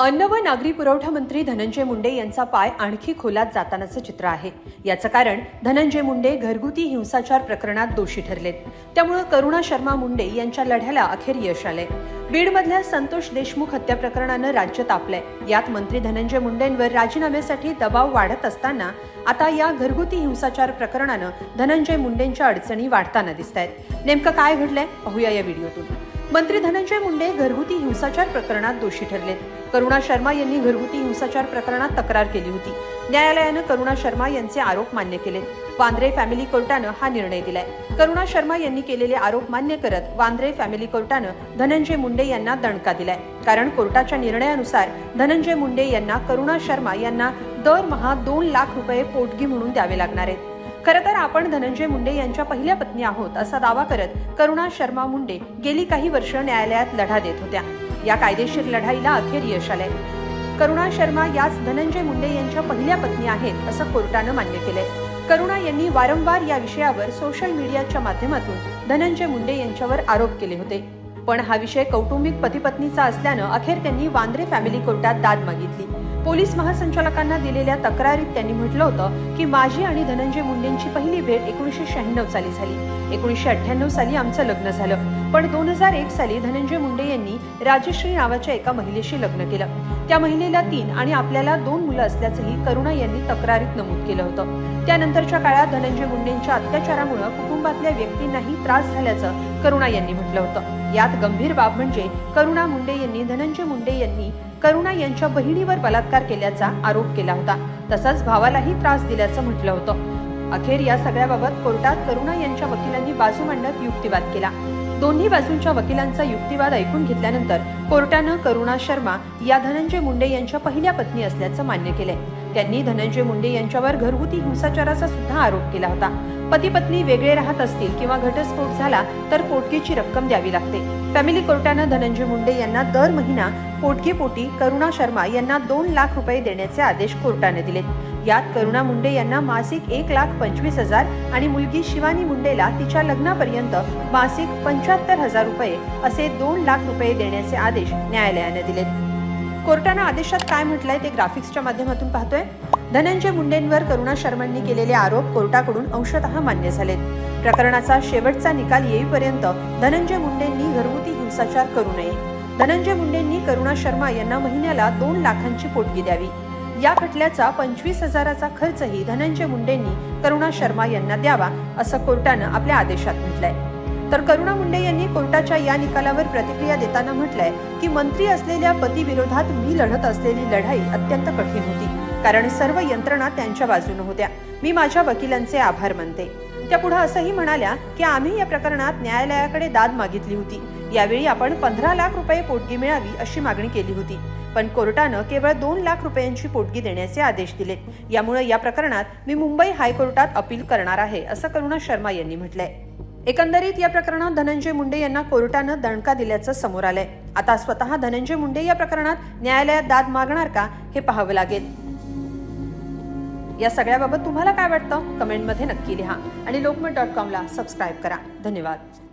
अन्न व नागरी पुरवठा मंत्री धनंजय मुंडे यांचा पाय आणखी खोलात जातानाचं चित्र आहे. याचं कारण धनंजय मुंडे घरगुती हिंसाचार प्रकरणात दोषी ठरलेत. त्यामुळे करुणा शर्मा मुंडे यांच्या लढ्याला अखेर यश आलंय. बीडमधल्या संतोष देशमुख हत्या प्रकरणानं राज्य तापलंय. यात मंत्री धनंजय मुंडेंवर राजीनाम्यासाठी दबाव वाढत असताना आता या घरगुती हिंसाचार प्रकरणानं धनंजय मुंडेंच्या अडचणी वाढताना दिसत आहेत नेमकं काय घडलंय? पाहूया या व्हिडिओतून. मंत्री धनंजय मुंडे घरगुती हिंसाचार प्रकरणात दोषी ठरलेत. करुणा शर्मा यांनी घरगुती हिंसाचार प्रकरणात तक्रार केली होती. न्यायालयानं करुणा शर्मा यांचे आरोप मान्य केले वांद्रे फॅमिली कोर्टानं हा निर्णय दिलाय. करुणा शर्मा यांनी केलेले आरोप मान्य करत वांद्रे फॅमिली कोर्टानं धनंजय मुंडे यांना दणका दिलाय. कारण कोर्टाच्या निर्णयानुसार धनंजय मुंडे यांना करुणा शर्मा यांना दरमहा दोन लाख रुपये पोटगी म्हणून द्यावे लागणार आहेत. खरं तर आपण धनंजय मुंडे यांच्या पहिल्या पत्नी आहोत असा दावा करत करुणा शर्मा मुंडे गेली काही वर्ष न्यायालयात लढा देत होत्या. या कायदेशीर लढाईला अखेर यश आलंय. करुणा शर्मा याच धनंजय मुंडे यांच्या पहिल्या पत्नी आहेत असं कोर्टानं मान्य केलंय. करुणा यांनी वारंवार या विषयावर सोशल मीडियाच्या माध्यमातून धनंजय मुंडे यांच्यावर आरोप केले होते. पण हा विषय कौटुंबिक पतीपत्नीचा असल्यानं अखेर त्यांनी वांद्रे फॅमिली कोर्टात दाद मागितली. पोलीस महासंचालकांना दिलेल्या तक्रारीत त्यांनी म्हटलं होतं की माझी आणि धनंजय मुंडेंची पहिली भेट एकोणीसशे शहाण्णव साली झाली. एकोणीसशे अठ्ठ्याण्णव साली आमचं लग्न झालं. पण दोन हजार एक साली धनंजय मुंडे यांनी राजश्री नावाच्या एका महिलेशी लग्न केलं. त्या महिलेला तीन आणि आपल्याला दोन मुलं असल्याचंही करुणा यांनी तक्रारीत नमूद केलं होतं. त्यानंतरच्या काळात धनंजय मुंडेंच्या अत्याचारामुळे कुटुंबातल्या व्यक्तींनाही त्रास झाल्याचं करुणा यांनी म्हटलं होतं. यात गंभीर बाब म्हणजे करुणा मुंडे यांनी धनंजय मुंडे यांनी करुणा यांच्या बहिणीवर बलात्कार केल्याचा आरोप केला होता. तसंच भावालाही त्रास दिल्याचं म्हटलं होतं. अखेर या सगळ्याबाबत कोर्टात करुणा यांच्या वकिलांनी बाजू मांडत युक्तिवाद केला. दोन्ही बाजूंच्या वकिलांचा युक्तिवाद ऐकून घेतल्यानंतर कोर्टानं करुणा शर्मा या धनंजय मुंडे यांच्या पहिल्या पत्नी असल्याचं मान्य केलंय. त्यांनी धनंजय मुंडे यांच्यावर घरगुती हिंसाचाराचा सुद्धा आरोप केला होता. पती पत्नी वेगळे राहत असतील किंवा घटस्फोट झाला तर पोटकीची रक्कम द्यावी लागते. फॅमिली कोर्टानं धनंजय मुंडे यांना दर महिना पोटकीपोटी करुणा शर्मा यांना दोन लाख रुपये देण्याचे आदेश कोर्टाने दिले यात करुणा मुंडे यांना मासिक एक लाख पंचवीस हजार आणि मुलगी शिवानी मुंडेला तिच्या लग्नापर्यंत मासिक पंच्याहत्तर हजार रुपये असे दोन लाख रुपये देण्याचे आदेश न्यायालयाने दिले. कोर्टानं आदेशात काय म्हटलंय ते ग्राफिक्सच्या माध्यमातून पाहतोय. धनंजय मुंडेंवर करुणा शर्मांनी केलेले आरोप कोर्टाकडून अंशतः मान्य झालेत. प्रकरणाचा शेवटचा निकाल येईपर्यंत धनंजय मुंडेंनी घरगुती हिंसाचार करू नये. धनंजय मुंडेंनी करुणा शर्मा यांना महिन्याला दोन लाखांची पोटगी द्यावी. या खटल्याचा पंचवीस हजाराचा खर्चही धनंजय मुंडेंनी करुणा शर्मा यांना द्यावा असं कोर्टानं आपल्या आदेशात म्हटलंय. तर करुणा मुंडे यांनी कोर्टाच्या या निकालावर प्रतिक्रिया देताना म्हटलंय की मंत्री असलेल्या पती विरोधात मी लढत असलेली लढाई अत्यंत कठीण होती कारण सर्व यंत्रणा त्यांच्या बाजूने होत्या. मी माझ्या वकिलांचे आभार मानते. त्या पुढे असंही म्हणाल्या की आम्ही या प्रकरणात न्यायालयाकडे दाद मागितली होती. यावेळी आपण पंधरा लाख रुपये पोटगी मिळावी अशी मागणी केली होती. पण कोर्टानं केवळ दोन लाख रुपयांची पोटगी देण्याचे आदेश दिलेत यामुळे या प्रकरणात मी मुंबई हायकोर्टात अपील करणार आहे असं करुणा शर्मा यांनी म्हटलंय. एकंदरीत या प्रकरणात धनंजय मुंडे यांना कोर्टानं दणका दिल्याचं समोर आलंय. आता स्वतः धनंजय मुंडे या प्रकरणात न्यायालयात दाद मागणार का हे पाहावं लागेल. या सगळ्याबाबत तुम्हाला काय वाटतं? कमेंटमध्ये नक्की लिहा आणि लोकमत डॉट कॉमला सबस्क्राईब करा. धन्यवाद.